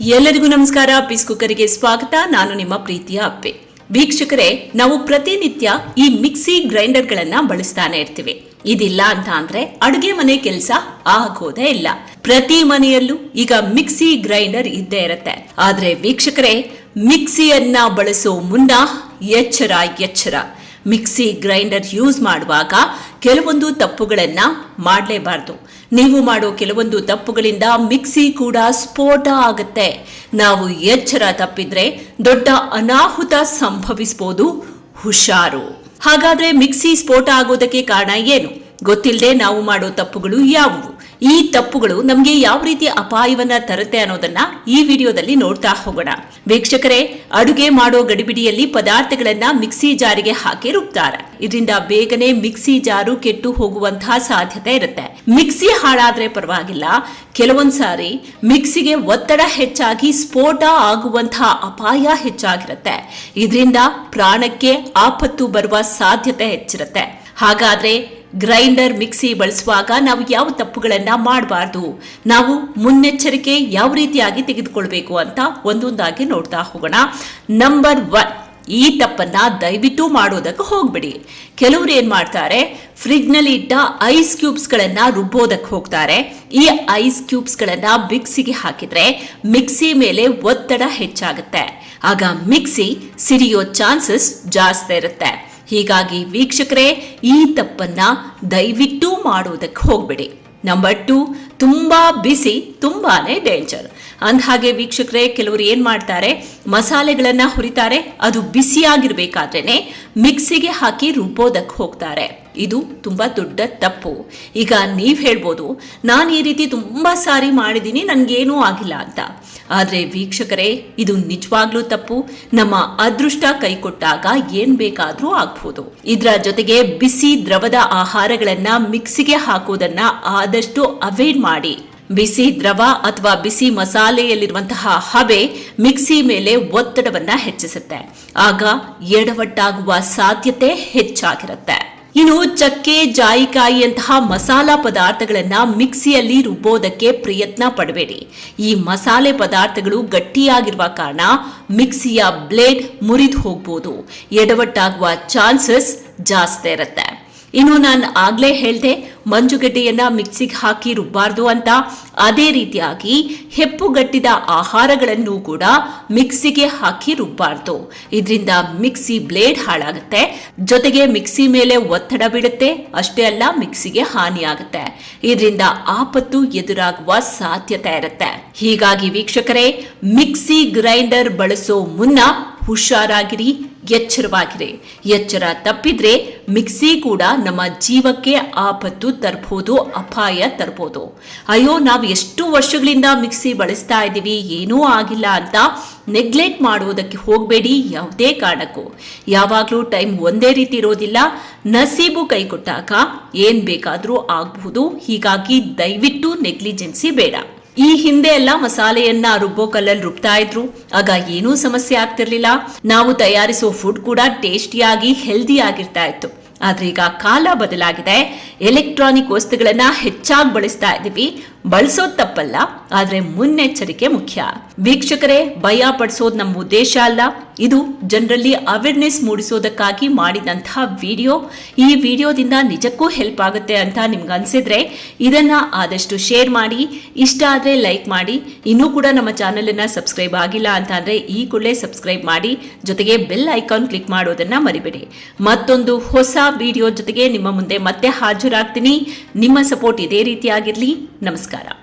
ಎಲ್ಲರಿಗೂ ನಮಸ್ಕಾರ. ಪೀಸ್ ಕುಕ್ಕರಿಗೆ ಸ್ವಾಗತ. ನಾನು ನಿಮ್ಮ ಪ್ರೀತಿಯ ಅಪ್ಪೆ. ವೀಕ್ಷಕರೇ, ನಾವು ಪ್ರತಿನಿತ್ಯ ಈ ಮಿಕ್ಸಿ ಗ್ರೈಂಡರ್ಗಳನ್ನ ಬಳಸ್ತಾನೆ ಇರ್ತೀವಿ. ಇದಿಲ್ಲ ಅಂತ ಅಂದ್ರೆ ಅಡುಗೆ ಮನೆ ಕೆಲಸ ಆಗೋದೇ ಇಲ್ಲ. ಪ್ರತಿ ಮನೆಯಲ್ಲೂ ಈಗ ಮಿಕ್ಸಿ ಗ್ರೈಂಡರ್ ಇದ್ದೇ ಇರತ್ತೆ. ಆದ್ರೆ ವೀಕ್ಷಕರೇ, ಮಿಕ್ಸಿಯನ್ನ ಬಳಸೋ ಮುನ್ನ ಎಚ್ಚರ ಎಚ್ಚರ. ಮಿಕ್ಸಿ ಗ್ರೈಂಡರ್ ಯೂಸ್ ಮಾಡುವಾಗ ಕೆಲವೊಂದು ತಪ್ಪುಗಳನ್ನು ಮಾಡಲೇಬಾರ್ದು. ನೀವು ಮಾಡೋ ಕೆಲವೊಂದು ತಪ್ಪುಗಳಿಂದ ಮಿಕ್ಸಿ ಕೂಡ ಸ್ಫೋಟ ಆಗುತ್ತೆ. ನಾವು ಎಚ್ಚರ ತಪ್ಪಿದ್ರೆ ದೊಡ್ಡ ಅನಾಹುತ ಸಂಭವಿಸಬಹುದು ಹುಷಾರು. ಹಾಗಾದ್ರೆ ಮಿಕ್ಸಿ ಸ್ಫೋಟ ಆಗೋದಕ್ಕೆ ಕಾರಣ ಏನು? ಗೊತ್ತಿಲ್ಲದೆ ನಾವು ಮಾಡೋ ತಪ್ಪುಗಳು ಯಾವುವು? ಈ ತಪ್ಪುಗಳು ನಮಗೆ ಯಾವ ರೀತಿ ಅಪಾಯವನ್ನ ತರುತ್ತೆ ಅನ್ನೋದನ್ನ ಈ ವಿಡಿಯೋದಲ್ಲಿ ನೋಡ್ತಾ ಹೋಗೋಣ. ವೀಕ್ಷಕರೇ, ಅಡುಗೆ ಮಾಡೋ ಗಡಿಬಿಡಿಯಲ್ಲಿ ಪದಾರ್ಥಗಳನ್ನ ಮಿಕ್ಸಿ ಜಾರಿಗೆ ಹಾಕಿ ರುಬ್ತಾರೆ ಇದರಿಂದ ಬೇಗನೆ ಮಿಕ್ಸಿ ಜಾರು ಕೆಟ್ಟು ಹೋಗುವಂತಹ ಸಾಧ್ಯತೆ ಇರುತ್ತೆ. ಮಿಕ್ಸಿ ಹಾಳಾದ್ರೆ ಪರವಾಗಿಲ್ಲ. ಕೆಲವೊಂದ್ಸಾರಿ ಮಿಕ್ಸಿಗೆ ಒತ್ತಡ ಹೆಚ್ಚಾಗಿ ಸ್ಫೋಟ ಆಗುವಂತಹ ಅಪಾಯ ಹೆಚ್ಚಾಗಿರುತ್ತೆ. ಇದರಿಂದ ಪ್ರಾಣಕ್ಕೆ ಆಪತ್ತು ಬರುವ ಸಾಧ್ಯತೆ ಹೆಚ್ಚಿರುತ್ತೆ. ಹಾಗಾದ್ರೆ ಗ್ರೈಂಡರ್ ಮಿಕ್ಸಿ ಬಳಸುವಾಗ ನಾವು ಯಾವ ತಪ್ಪುಗಳನ್ನು ಮಾಡಬಾರ್ದು. ನಾವು ಮುನ್ನೆಚ್ಚರಿಕೆ ಯಾವ ರೀತಿಯಾಗಿ ತೆಗೆದುಕೊಳ್ಬೇಕು ಅಂತ ಒಂದೊಂದಾಗಿ ನೋಡ್ತಾ ಹೋಗೋಣ. ನಂಬರ್ ಒನ್ ಈ ತಪ್ಪನ್ನ ದಯವಿಟ್ಟು ಮಾಡೋದಕ್ಕೆ ಹೋಗ್ಬಿಡಿ. ಕೆಲವರು ಏನು ಮಾಡ್ತಾರೆ ಫ್ರಿಜ್ನಲ್ಲಿ ಇಟ್ಟ ಐಸ್ ಕ್ಯೂಬ್ಸ್ ಗಳನ್ನ ರುಬ್ಬೋದಕ್ಕೆ ಹೋಗ್ತಾರೆ. ಈ ಐಸ್ ಕ್ಯೂಬ್ಸ್ ಗಳನ್ನ ಮಿಕ್ಸಿಗೆ ಹಾಕಿದ್ರೆ ಮಿಕ್ಸಿ ಮೇಲೆ ಒತ್ತಡ ಹೆಚ್ಚಾಗುತ್ತೆ. ಆಗ ಮಿಕ್ಸಿ ಸಿರಿಯೋ ಚಾನ್ಸಸ್ ಜಾಸ್ತಿ ಇರುತ್ತೆ. ಹೀಗಾಗಿ ವೀಕ್ಷಕರೇ, ಈ ತಪ್ಪನ್ನ ದಯವಿಟ್ಟು ಮಾಡೋದಕ್ಕೆ ಹೋಗಬೇಡಿ. ನಂಬರ್ ಟು ತುಂಬಾ ಬಿಸಿ ತುಂಬಾನೇ ಡೇಂಜರ್ ಅಂದಹಾಗೆ ವೀಕ್ಷಕರೇ, ಕೆಲವರು ಏನ್ ಮಾಡ್ತಾರೆ, ಮಸಾಲೆಗಳನ್ನ ಹುರಿತಾರೆ, ಅದು ಬಿಸಿಯಾಗಿರ್ಬೇಕಾದ್ರೇನೆ ಮಿಕ್ಸಿಗೆ ಹಾಕಿ ರುಬ್ಬೋದಕ್ಕೆ ಹೋಗ್ತಾರೆ. ಇದು ತುಂಬಾ ದೊಡ್ಡ ತಪ್ಪು. ಈಗ ನೀವು ಹೇಳ್ಬೋದು, ನಾನು ಈ ರೀತಿ ತುಂಬಾ ಸಾರಿ ಮಾಡಿದ್ದೀನಿ, ನನಗೇನೂ ಆಗಿಲ್ಲ ಅಂತ. ಆದರೆ ವೀಕ್ಷಕರೇ, ಇದು ನಿಜವಾಗ್ಲೂ ತಪ್ಪು. ನಮ್ಮ ಅದೃಷ್ಟ ಕೈ ಕೊಟ್ಟಾಗ ಬೇಕಾದರೂ ಬೇಕಾದ್ರೂ ಆಗ್ಬೋದು. ಇದರ ಜೊತೆಗೆ ಬಿಸಿ ದ್ರವದ ಆಹಾರಗಳನ್ನು ಮಿಕ್ಸಿಗೆ ಹಾಕೋದನ್ನ ಆದಷ್ಟು ಅವಾಯ್ಡ್ ಮಾಡಿ. ಬಿಸಿ ದ್ರವ ಅಥವಾ ಬಿಸಿ ಮಸಾಲೆಯಲ್ಲಿರುವಂತಹ ಹಬೆ ಮಿಕ್ಸಿ ಮೇಲೆ ಒತ್ತಡವನ್ನ ಹೆಚ್ಚಿಸುತ್ತೆ. ಆಗ ಎಡವಟ್ಟಾಗುವ ಸಾಧ್ಯತೆ ಹೆಚ್ಚಾಗಿರುತ್ತೆ. ಇನ್ನು ಚಕ್ಕೆ ಜಾಯಿಕಾಯಿಯಂತಹ ಮಸಾಲಾ ಪದಾರ್ಥಗಳನ್ನ ಮಿಕ್ಸಿಯಲ್ಲಿ ರುಬ್ಬೋದಕ್ಕೆ ಪ್ರಯತ್ನ ಪಡಬೇಡಿ. ಈ ಮಸಾಲೆ ಪದಾರ್ಥಗಳು ಗಟ್ಟಿಯಾಗಿರುವ ಕಾರಣ ಮಿಕ್ಸಿಯ ಬ್ಲೇಡ್ ಮುರಿದು ಹೋಗ್ಬೋದು. ಎಡವಟ್ಟಾಗುವ ಚಾನ್ಸಸ್ ಜಾಸ್ತಿ ಇರುತ್ತೆ. ಇನ್ನು ನಾನು ಆಗ್ಲೇ ಹೇಳ್ದೆ ಮಂಜುಗಡ್ಡೆಯನ್ನ ಮಿಕ್ಸಿಗೆ ಹಾಕಿ ರುಬ್ಬಾರ್ದು ಅಂತ ಅದೇ ರೀತಿಯಾಗಿ ಹೆಪ್ಪುಗಟ್ಟಿದ ಆಹಾರಗಳನ್ನು ಕೂಡ ಮಿಕ್ಸಿಗೆ ಹಾಕಿ ರುಬ್ಬಾರ್ದು ಇದರಿಂದ ಮಿಕ್ಸಿ ಬ್ಲೇಡ್ ಹಾಳಾಗುತ್ತೆ. ಜೊತೆಗೆ ಮಿಕ್ಸಿ ಮೇಲೆ ಒತ್ತಡ ಬೀಳುತ್ತೆ. ಅಷ್ಟೇ ಅಲ್ಲ, ಮಿಕ್ಸಿಗೆ ಹಾನಿಯಾಗುತ್ತೆ. ಇದರಿಂದ ಆಪತ್ತು ಎದುರಾಗುವ ಸಾಧ್ಯತೆ ಇರುತ್ತೆ. ಹೀಗಾಗಿ ವೀಕ್ಷಕರೇ, ಮಿಕ್ಸಿ ಗ್ರೈಂಡರ್ ಬಳಸೋ ಮುನ್ನ ಹುಷಾರಾಗಿರಿ, ಎಚ್ಚರವಾಗಿರಿ. ಎಚ್ಚರ ತಪ್ಪಿದ್ರೆ ಮಿಕ್ಸಿ ಕೂಡ ನಮ್ಮ ಜೀವಕ್ಕೆ ಆಪತ್ತು ತರ್ಬೋದು, ಅಪಾಯ ತರ್ಬೋದು. ಅಯ್ಯೋ, ನಾವು ಎಷ್ಟು ವರ್ಷಗಳಿಂದ ಮಿಕ್ಸಿ ಬಳಸ್ತಾ ಇದ್ದೀವಿ, ಏನೂ ಆಗಿಲ್ಲ ಅಂತ ನೆಗ್ಲೆಕ್ಟ್ ಮಾಡುವುದಕ್ಕೆ ಹೋಗಬೇಡಿ, ಯಾವುದೇ ಕಾರಣಕ್ಕೂ. ಯಾವಾಗಲೂ ಟೈಮ್ ಒಂದೇ ರೀತಿ ಇರೋದಿಲ್ಲ. ನಸೀಬು ಕೈ ಕೊಟ್ಟಾಗ ಏನು ಬೇಕಾದರೂ ಆಗಬಹುದು. ಹೀಗಾಗಿ ದಯವಿಟ್ಟು ನೆಗ್ಲಿಜೆನ್ಸಿ ಬೇಡ. ಈ ಹಿಂದೆ ಎಲ್ಲ ಮಸಾಲೆಯನ್ನ ರುಬ್ಬೋ ಕಲ್ಲಲ್ಲಿ ರುಬ್ತಾ ಇದ್ರು. ಆಗ ಏನೂ ಸಮಸ್ಯೆ ಆಗ್ತಿರ್ಲಿಲ್ಲ. ನಾವು ತಯಾರಿಸೋ ಫುಡ್ ಕೂಡ ಟೇಸ್ಟಿಯಾಗಿ ಹೆಲ್ದಿ ಆಗಿರ್ತಾ ಇತ್ತು. ಆದ್ರೆ ಈಗ ಕಾಲ ಬದಲಾಗಿದೆ. ಎಲೆಕ್ಟ್ರಾನಿಕ್ ವಸ್ತುಗಳನ್ನ ಹೆಚ್ಚಾಗಿ ಬಳಸ್ತಾ ಇದ್ದೀವಿ ಬಳಸೋದ್ ತಪ್ಪಲ್ಲ. ಆದ್ರೆ ಮುನ್ನೆಚ್ಚರಿಕೆ ಮುಖ್ಯ. ವೀಕ್ಷಕರೇ, ಭಯ ಪಡಿಸೋದು ನಮ್ಮ ಉದ್ದೇಶ ಅಲ್ಲ. ಇದು ಜನರಲ್ಲಿ ಅವೇರ್ನೆಸ್ ಮೂಡಿಸೋದಕ್ಕಾಗಿ ಮಾಡಿದಂತಹ ವಿಡಿಯೋ. ಈ ವಿಡಿಯೋದಿಂದ ನಿಜಕ್ಕೂ ಹೆಲ್ಪ್ ಆಗುತ್ತೆ ಅಂತ ನಿಮ್ಗೆ ಅನ್ಸಿದ್ರೆ ಇದನ್ನ ಆದಷ್ಟು ಶೇರ್ ಮಾಡಿ. ಇಷ್ಟ ಆದ್ರೆ ಲೈಕ್ ಮಾಡಿ. ಇನ್ನೂ ಕೂಡ ನಮ್ಮ ಚಾನೆಲ್ ಅನ್ನ ಸಬ್ಸ್ಕ್ರೈಬ್ ಆಗಿಲ್ಲ ಅಂತ ಅಂದ್ರೆ ಈ ಕೂಡಲೇ ಸಬ್ಸ್ಕ್ರೈಬ್ ಮಾಡಿ. ಜೊತೆಗೆ ಬೆಲ್ ಐಕಾನ್ ಕ್ಲಿಕ್ ಮಾಡೋದನ್ನ ಮರಿಬೇಡಿ. ಮತ್ತೊಂದು ಹೊಸ ವಿಡಿಯೋ ಜೊತೆಗೆ ನಿಮ್ಮ ಮುಂದೆ ಮತ್ತೆ ಹಾಜರಾಗ್ತೀನಿ. ನಿಮ್ಮ ಸಪೋರ್ಟ್ ಇದೇ ರೀತಿಯಾಗಿರ್ಲಿ ನಮಸ್ಕಾರ.